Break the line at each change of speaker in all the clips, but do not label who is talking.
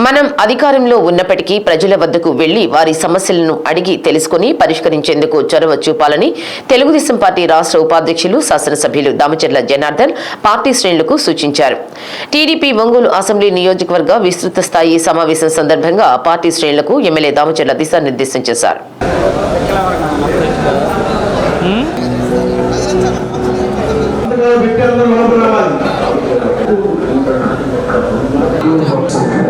మనం అధికారంలో ఉన్నప్పటికీ ప్రజల వద్దకు వెళ్ళి వారి సమస్యలను అడిగి తెలుసుకుని పరిష్కరించేందుకు చొరవ చూపాలని తెలుగుదేశం పార్టీ రాష్ట్ర ఉపాధ్యక్షులు శాసనసభ్యులు దామచర్ల జనార్దన్ పార్టీ శ్రేణులకు సూచించారు టీడీపీ ఒంగోలు అసెంబ్లీ నియోజకవర్గ విస్తృత స్థాయి సమావేశం సందర్భంగా పార్టీ శ్రేణులకు ఎమ్మెల్యే దామచర్ల దిశానిర్దేశం చేశారు
Thank you.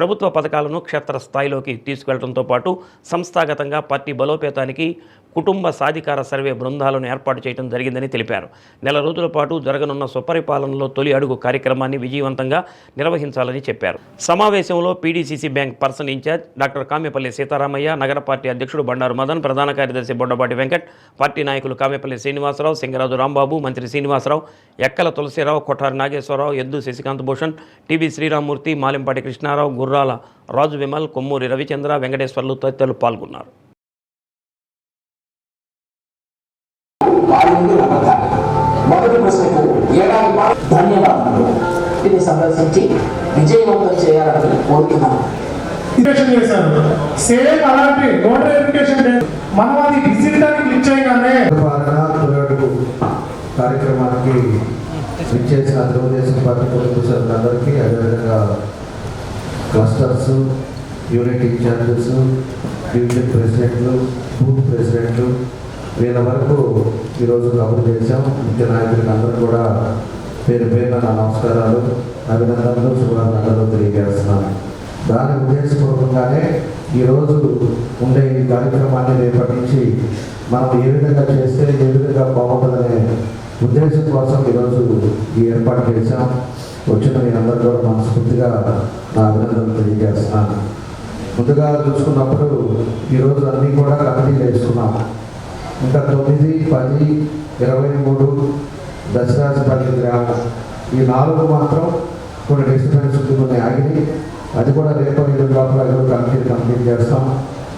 ప్రభుత్వ పథకాలను క్షేత్ర స్థాయిలోకి తీసుకెళ్ళడంతో పాటు సంస్థాగతంగా పార్టీ బలోపేతానికి కుటుంబ సాధికార సర్వే బృందాలను ఏర్పాటు చేయడం జరిగిందని తెలిపారు. నెల రోజుల పాటు జరగనున్న సుపరిపాలనలో తొలి అడుగు కార్యక్రమాన్ని విజయవంతంగా నిర్వహించాలని చెప్పారు. సమావేశంలో PDCC bank person in charge doctor Kamepalli Sitaramaiah నగర పార్టీ అధ్యక్షుడు బండారు మదన్ ప్రధాన కార్యదర్శి బొండపాటి వెంకట్ పార్టీ నాయకులు కామెపల్లి శ్రీనివాసరావు సింగరాజు రాంబాబు మంత్రి శ్రీనివాసరావు ఎక్కల తులసిరావు కొఠారి నాగేశ్వరరావు ఎద్దు శశికాంత్ భూషణ్ టీవీ శ్రీరామూర్తి మాలింపాటి కృష్ణారావు గుర్రాల రాజు విమల్ కొమ్మూరి రవిచంద్ర వెంకటేశ్వర్లు తదితరులు పాల్గొన్నారు
ధన్యవాదాలు ఇది సందర్శించి విజయవంతం చేయాలని కోరుతున్నాను
చేశారు సేమ్ అలాంటి. మనం అది క్లిక్ చేయగానే
కార్యక్రమానికి విచ్చేసిన తెలుగుదేశం పార్టీ కుటుంబ సభ్యులందరికీ అదేవిధంగా clusters unit in charges division ప్రెసిడెంట్లు బూత్ ప్రెసిడెంట్లు వీళ్ళ వరకు ఈరోజు కబుర్ చేశాం. ముఖ్య నాయకులకు అందరూ కూడా పేరు పేరున నా నమస్కారాలు. అభినందనలు శుభాకాంక్షలు తెలియజేస్తున్నాను. దాని ఉద్దేశపూర్వకంగానే ఈరోజు ఉండే ఈ కార్యక్రమాన్ని రేపటి నుంచి మనం ఏ విధంగా చేస్తే ఉద్దేశం కోసం ఈరోజు ఈ ఏర్పాటు చేశాం. వచ్చిన మీ అందరూ కూడా మనస్ఫూర్తిగా నా అభినందనలు తెలియజేస్తున్నాను. ముందుగా చూసుకున్నప్పుడు ఈరోజు అన్నీ కూడా కమిటీలు వేసుకున్నాం. ఇంకా తొమ్మిది పది ఇరవై మూడు దశరాజపల్లి గ్రామం ఈ నాలుగు మాత్రం కొన్ని డిస్టర్బెన్స్ ఉంది కొన్ని ఆగినాయి. అది కూడా రేపు ఎనిమిది లోపల కూడా కంప్లీట్ కంప్లీట్ చేస్తాం.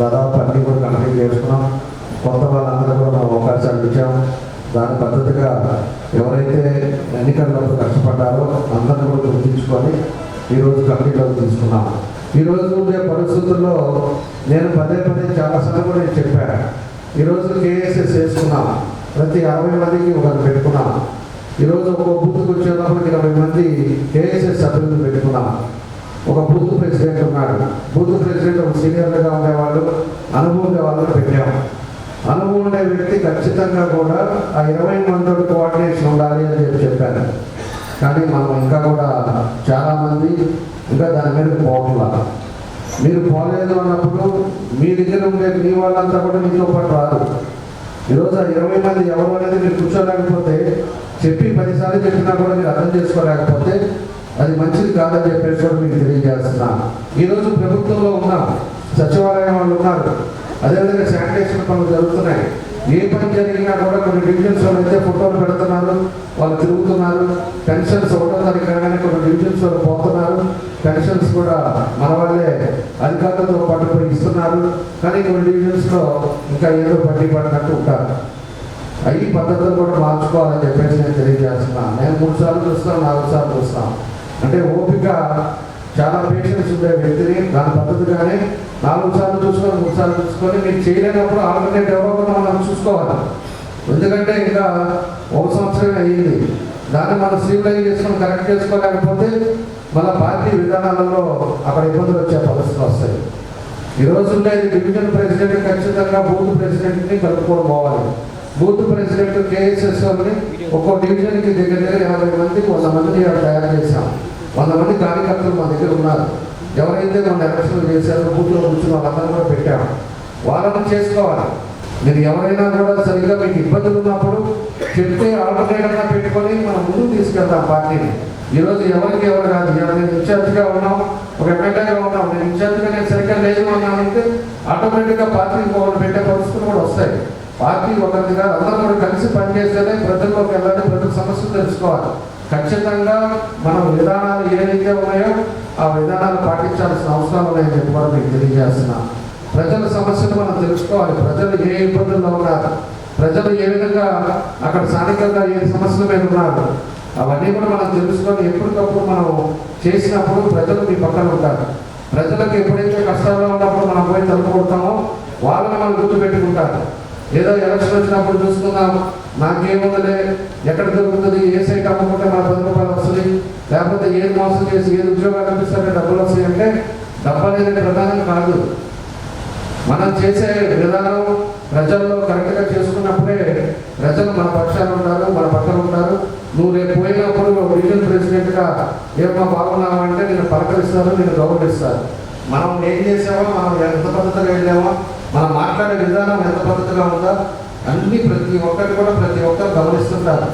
దాదాపు అన్నీ కూడా కంప్లీట్ చేసుకున్నాం. కొత్త వాళ్ళందరూ కూడా మనం అవకాశాలు ఇచ్చాము దాని పద్ధతిగా ఎవరైతే ఎన్నికల్లో కష్టపడ్డారో అందరిని కూడా గుర్తించుకొని ఈరోజు కమిటీలోకి తీసుకున్నాను ఈరోజు ఉండే పరిస్థితుల్లో నేను పదే పదే చాలాసార్లు కూడా నేను చెప్పాను. ఈరోజు కేఎస్ఎస్ వేసుకున్నా. ప్రతి అరవై మందికి ఒకరు పెట్టుకున్నాను ఈరోజు ఒక బూత్కి వచ్చేటప్పటికి ఇరవై మంది కేఎస్ఎస్ సభ్యులను పెట్టుకున్నాను ఒక బూత్ ప్రెసిడెంట్ ఉన్నాడు. బూత్ ప్రెసిడెంట్ ఒక సీనియర్గా ఉండేవాళ్ళు అనుభవం ఉండే వాళ్ళని పెట్టాము అనుభవం ఉండే వ్యక్తి ఖచ్చితంగా కూడా ఆ ఇరవై మందితో కోఆర్డినేషన్ ఉండాలి అని చెప్పి చెప్పాను. కానీ మనం ఇంకా కూడా చాలామంది ఇంకా దాని మీద పోవట్లా మీరు పోలేదు అన్నప్పుడు మీ దగ్గర ఉండే మీ వాళ్ళంతా కూడా మీతో పాటు రాదు ఈరోజు ఆ ఇరవై మంది ఎవరు అనేది మీరు కూర్చోలేకపోతే చెప్పి పదిసార్లు చెప్పినా కూడా మీరు అర్థం చేసుకోలేకపోతే అది మంచిది కాదని చెప్పేసి కూడా మీకు తెలియజేస్తున్నాను ఈరోజు ప్రభుత్వంలో ఉన్నాం సచివాలయం వాళ్ళు ఉన్నారు. అదేవిధంగా శానిటేషన్ పనులు జరుగుతున్నాయి. ఏ పని జరిగినా కూడా కొన్ని డివిజన్స్ వాళ్ళు అయితే ఫోటోలు పెడుతున్నారు వాళ్ళు తిరుగుతున్నారు. పెన్షన్స్ ఒకటో తారీఖు రాగానే కొన్ని డివిజన్స్ వాళ్ళు పోతున్నారు. పెన్షన్స్ కూడా మన వాళ్ళే అధికారులతో పట్టుకుని ఇస్తున్నారు. కానీ కొన్ని డివిజన్స్లో ఇంకా ఏదో పట్టి పడినట్టు ఉంటారు. అవి పద్ధతులు కూడా మార్చుకోవాలని చెప్పేసి నేను తెలియజేస్తున్నాను. నేను మూడు సార్లు చూస్తాను నాలుగు సార్లు చూస్తాను. అంటే ఓపిక చాలా పేషెన్స్ ఉండే వ్యక్తిని దాని పద్ధతిగానే నాలుగు సార్లు చూసుకొని మూడు సార్లు చూసుకొని మీరు చేయలేనప్పుడు ఆల్టర్నేట్ ఎవరో మనం చూసుకోవాలి. ఎందుకంటే ఇంకా ఒక సంవత్సరమే అయ్యింది. దాన్ని మనం స్ట్రీమ్లైన్ చేసుకొని కరెక్ట్ చేసుకోలేకపోతే మన పార్టీ విధానాలలో అక్కడ ఇబ్బందులు వచ్చే పరిస్థితులు వస్తాయి. ఈ రోజు ఉండేది డివిజన్ ప్రెసిడెంట్ ఖచ్చితంగా బూత్ ప్రెసిడెంట్ని కలుపుకొని పోవాలి. బూత్ ప్రెసిడెంట్ కేఎస్ఎస్ ఒక్కో డివిజన్కి దగ్గర దగ్గర యాభై మంది వంద మందిని తయారు చేశాం. కొంతమంది కార్యకర్తలు మా దగ్గర ఉన్నారు. ఎవరైతే మన ఎలక్షన్లు చేశారో బూత్లో కూర్చుని వాళ్ళందరూ కూడా పెట్టాము. వాళ్ళని చేసుకోవాలి. మీరు ఎవరైనా కూడా సరిగ్గా మీకు ఇబ్బందులు ఉన్నప్పుడు చెప్తే ఆల్టర్నేటర్గా పెట్టుకొని మనం ముందుకు తీసుకెళ్తాం పార్టీని. ఈరోజు ఎవరికి ఎవరు కాదు. నేను ఇన్ఛార్జ్గా ఉన్నాం. ఒక ఎమ్మెల్యేగా ఉన్నాం. నేను ఇన్ఛార్జ్గా నేను సరిగ్గా లేదు ఆటోమేటిక్గా పార్టీకి పోవడం పెట్టే పరిస్థితులు కూడా వస్తాయి. పార్టీ ఒకరిదిగా అందరం కూడా కలిసి పనిచేస్తేనే ప్రజల్లోకి వెళ్ళాలి ప్రజల సమస్యలు తెలుసుకోవాలి. ఖచ్చితంగా మన విధానాలు ఏదైతే ఉన్నాయో ఆ విధానాలు పాటించాల్సిన అవసరం ఉన్నాయని చెప్పి కూడా మీకు తెలియజేస్తున్నా. ప్రజల సమస్యలు మనం తెలుసుకోవాలి. ప్రజలు ఏ ఇబ్బందుల్లో ఉన్నారు? ప్రజలు ఏ విధంగా అక్కడ స్థానికంగా ఏ సమస్యల మీద ఉన్నారు? అవన్నీ కూడా మనం తెలుసుకొని ఎప్పటికప్పుడు మనం చేసినప్పుడు ప్రజలు మీ పక్కన ఉంటారు. ప్రజలకు ఎప్పుడైతే కష్టాల్లో ఉన్నప్పుడు మనం పోయి తలుపు కొడతామో వాళ్ళని మనం గుర్తుపెట్టుకుంటారు. ఏదో ఎలక్షన్ వచ్చినప్పుడు చూసుకుందాం నాకేముందలే? ఎక్కడ దొరుకుతుంది? ఏ సైట్ అమ్ముకుంటే మన పది రూపాయలు వస్తుంది? లేకపోతే ఏది మోసం చేసి ఏది ఉద్యోగాలు అనిపిస్తారంటే డబ్బులు వస్తాయి అంటే డబ్బు అనేది ప్రధానం కాదు. మనం చేసే విధానం ప్రజల్లో కరెక్ట్గా చేసుకున్నప్పుడే ప్రజలు మన పక్షాన ఉంటారు మన పక్కన ఉంటారు. నువ్వు రేపు పోయినప్పుడు రీజన్ ప్రెసిడెంట్గా ఏమో బాగున్నావంటే నేను పలకరిస్తాను నేను గౌరవిస్తాను మనం ఏం చేసామో మనం ఎంత పద్ధతిగా వెళ్ళామో మనం మాట్లాడే విధానం ఎంత పద్ధతిగా ఉందా అన్ని ప్రతి ఒక్కటి కూడా ప్రతి ఒక్కరు గమనిస్తుంటారు.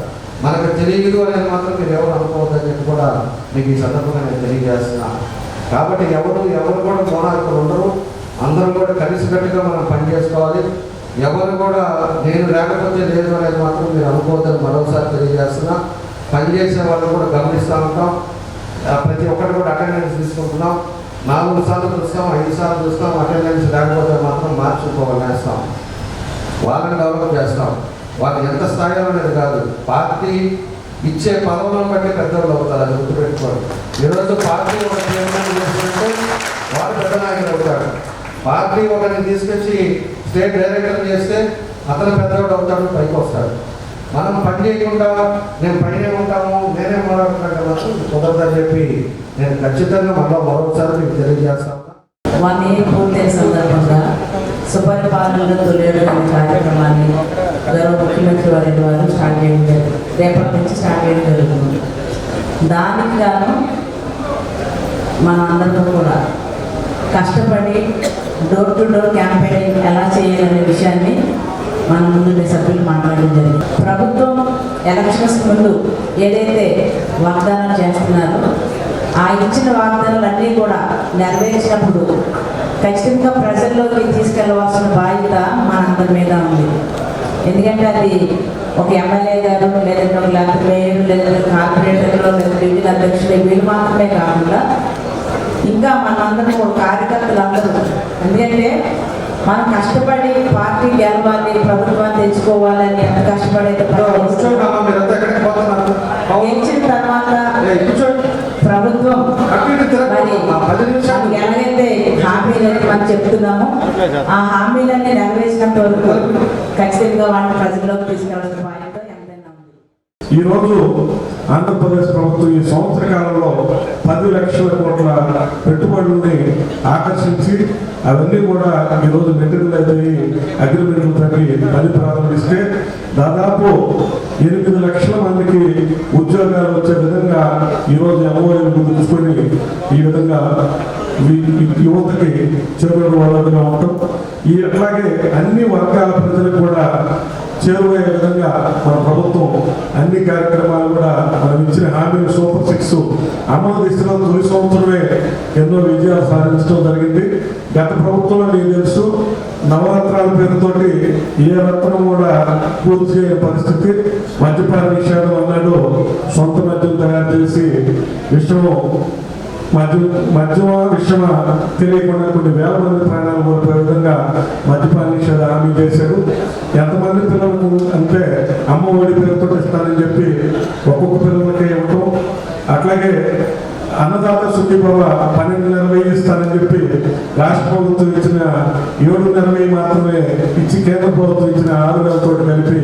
మనకు తెలియదు అనేది మాత్రం మీరు ఎవరు అనుకోవద్దని చెప్పి కూడా మీకు ఈ సందర్భంగా నేను తెలియజేస్తున్నాను కాబట్టి ఎవరు ఎవరు కూడా మోనార్కులు ఉండరు. అందరూ కూడా కలిసికట్టుగా మనం పనిచేసుకోవాలి ఎవరు కూడా నేను లేకపోతే లేదు అనేది మాత్రం మీరు అనుకోవద్దని మరోసారి తెలియజేస్తున్నా. పనిచేసే వాళ్ళు కూడా గమనిస్తూ ఉంటాం. ప్రతి ఒక్కరు కూడా అటెండెన్స్ తీసుకుంటున్నాం. నాలుగు సార్లు చూస్తాం ఐదు సార్లు చూస్తాం అటెండెన్స్ లేకపోతే మాత్రం మార్చుకోవాలి వేస్తాం వాళ్ళని డెవలప్ చేస్తాం. వాళ్ళు ఎంత స్థాయిలో అనేది కాదు. పార్టీ ఇచ్చే పదవులను బట్టి పెద్దవాళ్ళు అవుతారు అది గుర్తుపెట్టుకోండి. ఈరోజు పార్టీ ఒక తీర్మానం చేసుకుంటే వాడు పెద్ద నాయకులు అవుతాడు పార్టీ ఒకరిని తీసుకొచ్చి స్టేట్ డైరెక్టర్ చేస్తే అతను పెద్దవాడు అవుతాడు పైకి వస్తాడు. మనం పని చేయకుండా నేను పైనే ఉంటాము నేనే మాట్లాడుతున్నాను మాత్రం కుదరదని చెప్పి నేను ఖచ్చితంగా మళ్ళీ మరొకసారి మీకు తెలియజేస్తాను
వన్ ఇయర్ పూర్తయిన సందర్భంగా సుపరిపాలన తొలియడం కార్యక్రమాన్ని గౌరవ ముఖ్యమంత్రి వారి వారు స్టార్ట్ చేయడం జరిగింది. రేపటి నుంచి స్టార్ట్ చేయడం జరుగుతుంది. దానికి గాను మన అందరితో కూడా కష్టపడి డోర్ టు డోర్ క్యాంపెయిన్ ఎలా చేయాలనే విషయాన్ని ఎలక్షన్స్ ముందు ఏదైతే వాగ్దానం చేస్తున్నారో ఆ ఇచ్చిన వాగ్దానాలన్నీ కూడా నెరవేర్చినప్పుడు ఖచ్చితంగా ప్రజల్లోకి తీసుకెళ్ళవలసిన బాధ్యత మనందరి మీద ఉంది. ఎందుకంటే అది ఒక ఎమ్మెల్యే గారు లేదంటే ఒక లేకపోతే మేయర్ లేదంటే కార్పొరేటర్లో లేదా డివిజన్ అధ్యక్షులు వీళ్ళు మాత్రమే కాకుండా ఇంకా మనందరం కూడా కార్యకర్తలు అందరూ ఎందుకంటే మనం కష్టపడి పార్టీ గెలవాలి ప్రభుత్వాన్ని తెచ్చుకోవాలని ఎంత కష్టపడైతే గెలిచిన తర్వాత ప్రభుత్వం. మరి ఎలాగైతే హామీలని మనం చెప్తున్నామో ఆ హామీలన్నీ నెరవేర్చినంత వరకు ఖచ్చితంగా వాళ్ళని ప్రజల్లోకి ఎంతైనా ఉంది.
ఈరోజు ఆంధ్రప్రదేశ్ ప్రభుత్వం ఈ సంవత్సర కాలంలో పది లక్షల కోట్ల పెట్టుబడుల్ని ఆకర్షించి అవన్నీ కూడా ఈరోజు మెటీరియల్ అయిపోయి అగ్రిమెంట్లు తగ్గి పని ప్రారంభిస్తే దాదాపు ఎనిమిది లక్షల మందికి ఉద్యోగాలు వచ్చే విధంగా ఈరోజు ఎంఓఎల్ ముందు ఈ విధంగా యువతకి చేరువ వాళ్ళగా ఉంటాం. ఈ అట్లాగే అన్ని వర్గాల ప్రజలకు కూడా చేరువయ్యే విధంగా మన ప్రభుత్వం అన్ని కార్యక్రమాలు కూడా మనం ఇచ్చిన హామీలు సూపర్ సిక్స్ అమలు దిశలో తొలి సంవత్సరమే ఎన్నో విజయాలు సాధించడం జరిగింది. గత ప్రభుత్వంలో మీకు తెలుసు నవరాత్రాల పేరుతోటి ఏ రత్నం కూడా పూర్తి చేయని పరిస్థితి. మద్యపాన విషయాలు అన్నాడు సొంత మద్యం తయారు చేసి విషయం మద్యం మద్యమ విషమ తెలియకుండా కొన్ని వేల మంది ప్రాణాలు కోల్పోయే విధంగా మద్యపాన నిషేధ హామీ చేశారు. ఎంతమంది పిల్లలకు అంటే అమ్మ ఒడి పేరుతో ఇస్తానని చెప్పి ఒక్కొక్క పిల్లలకి ఇవ్వటం అట్లాగే అన్నదాత సుఖీభవ పన్నెండు నెలవై ఇస్తానని చెప్పి రాష్ట్ర ప్రభుత్వం ఇచ్చిన ఏడు నెలవై మాత్రమే ఇచ్చి కేంద్ర ప్రభుత్వం ఇచ్చిన ఆరు నెలలతో కలిపి